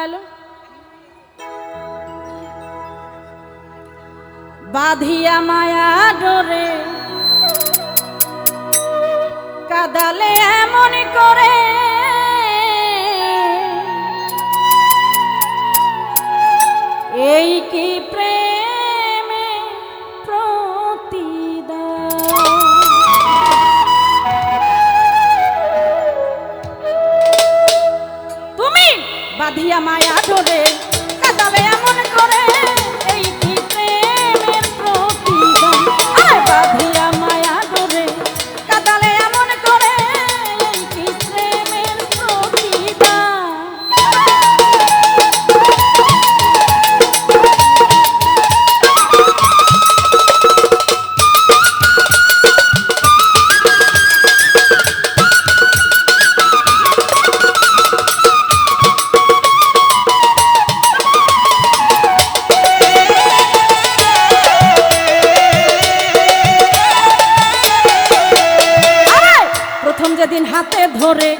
গেল। বাধিয়া মায়া ডরে কাদালে এমন করে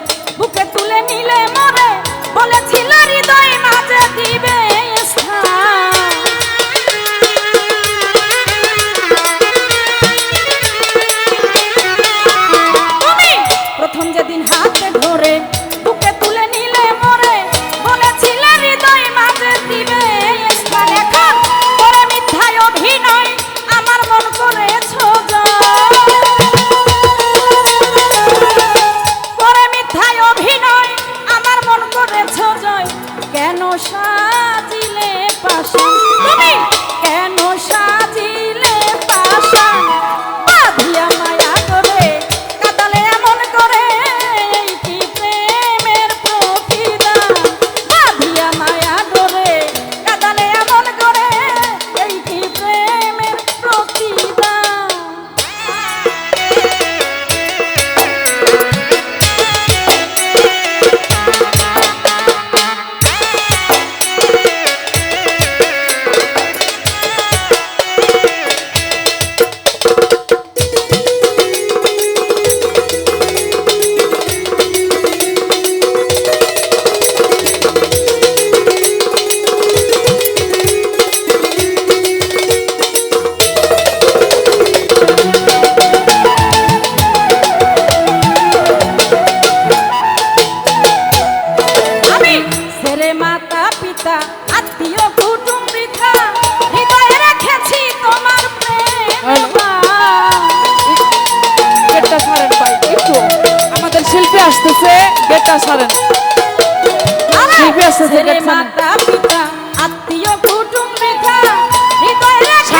সাজিলে পাশা। তুমি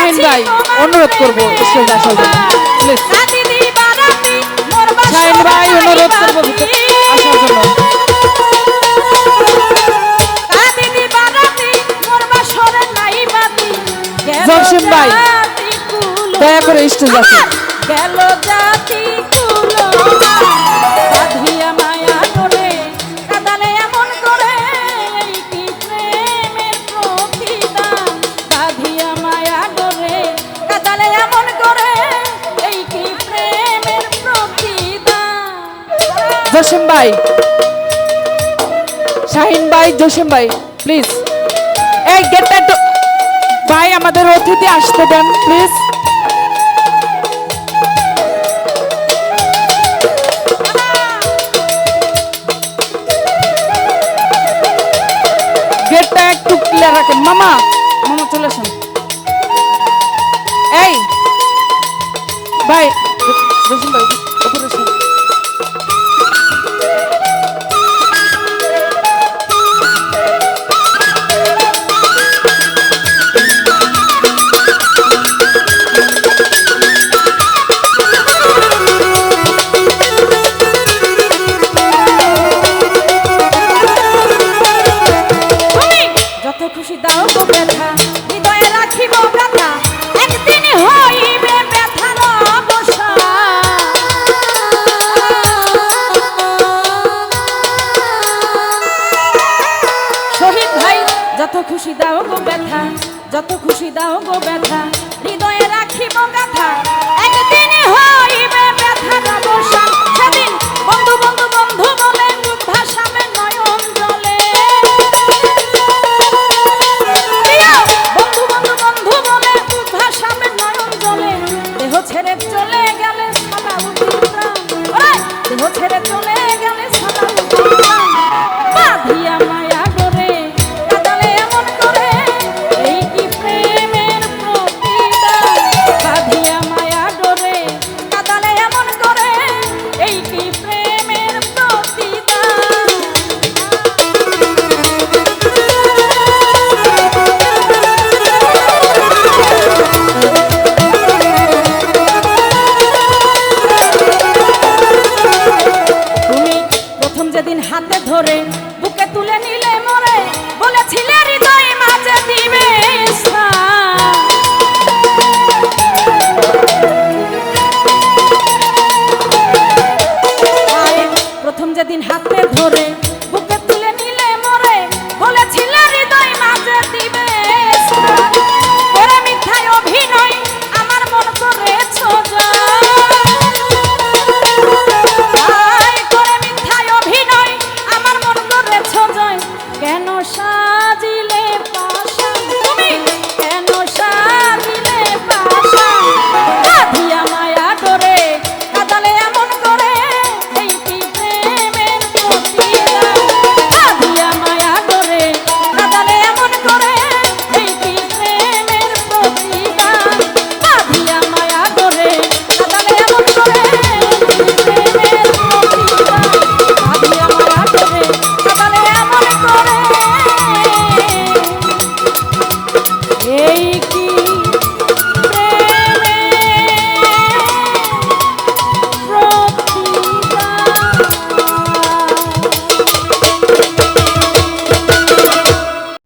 তুহিন ভাই, অনুরোধ করব স্টেজে ভাই, অনুরোধ করব আসার জন্য। ভাই, দয়া করে স্টেজে আসুন গেল জাতি শাহিন ভাই, জসিম ভাই প্লিজ এই গেটটা একটু ভাই, আমাদের অতিথি আসতে দেন প্লিজ গেটটা একটু ক্লিয়ার রাখেন। মামা মামা চলে আসুন। এই, ভাই, জসিম ভাই, উপরে দাও গো ব্যথা। সেদিন হাতে ধরে বুকে তুলে নিলে মরে বলেছিলে হৃদয় মাঝে দিবে